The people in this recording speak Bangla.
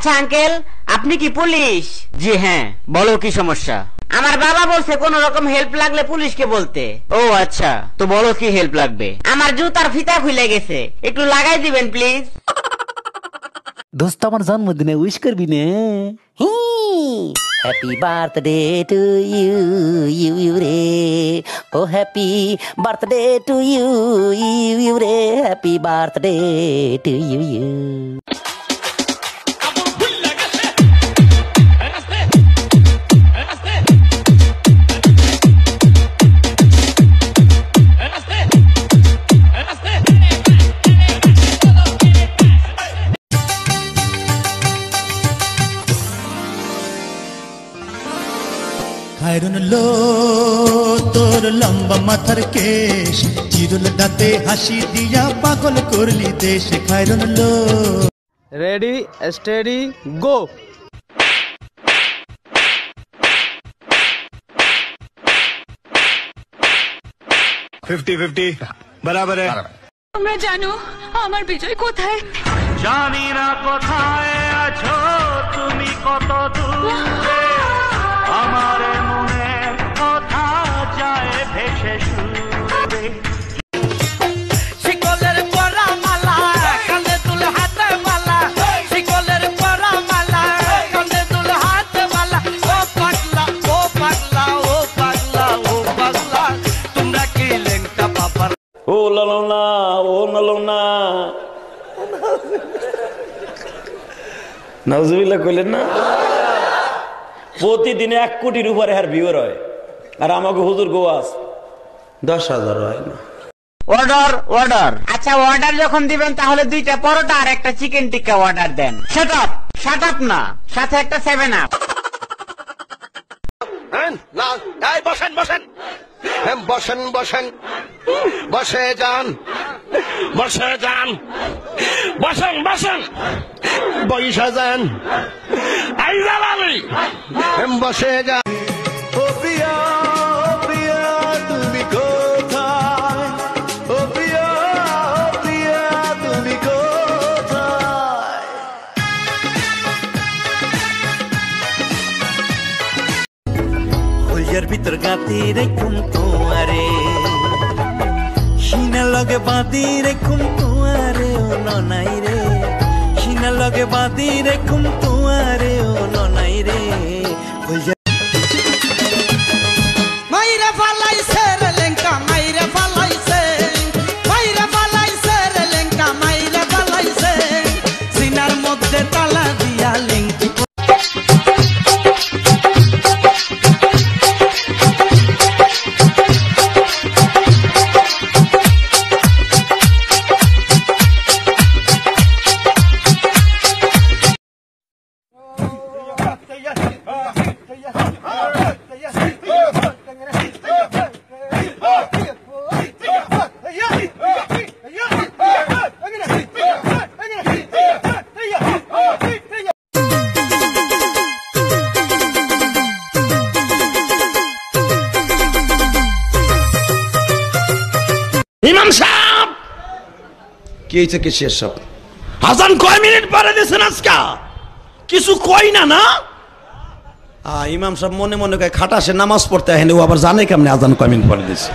আচ্ছা আঙ্কেল আপনি কি পুলিশ? জি হ্যাঁ। বলো কি সমস্যা? আমার বাবা বলছে কোন রকম হেল্প লাগলে পুলিশকে বলতে। ও আচ্ছা। তো বলো কি হেল্প লাগবে? আমার জুতার ফিতা খুলে গেছে। একটু লাগাই দিবেন প্লিজ। দোস্ত আমার জন্মদিনে উইশ করবি নে। Happy birthday to you you you রে। ও happy birthday to you you you রে। Happy birthday to you you Hairun লো তোর লম্বা মাথার কেশ। চিরুল দাঁতে হাসি দিয়া পাগল করলি দেশ। খায়রুন লো। Ready steady go fifty fifty বরাবর তোমরা জানো আমার বিজয় কোথায়? জানি না কোথায় আছো তুমি কত দূর। ও লালো না ও নালো না নাউজুবিল্লাহ কইলেন না? প্রতিদিনে এক কোটির উপরে হার ভিউর হয়। আর আমাকে হুজুর গোয়াস দশ হাজার হয় না। অর্ডার অর্ডার আচ্ছা অর্ডার যখন দিবেন তাহলে দুইটা পরোটা আর একটা চিকেন টিক্কা অর্ডার দেন। শাট আপ শাট আপ না সাথে একটা সেভেন আপ বসেন বসেন। বসেন বসেন। বসে যান। বসে যান। বসেন বসেন। বৈশা যান। আইজাল আলী বসে যান। হইয়ার ভিতর গাতি রেখুম তোমারে সিনা লগে বাঁধি রেখুম তোমারে ও ননাই রে। সিনা লগে বাঁধি রেখুম তোমারে ও ননাই রে। কি হয়েছে কি শেষ সব? হাসান কয় মিনিট পরে দিয়েছেন আজকা? কিছু কই না না? ইমাম সব মনে মনে কয় খাটাসে নামাজ পড়তে হেন ও আবার জানে কেমনে আজান কয় মিনিট পরে দিছে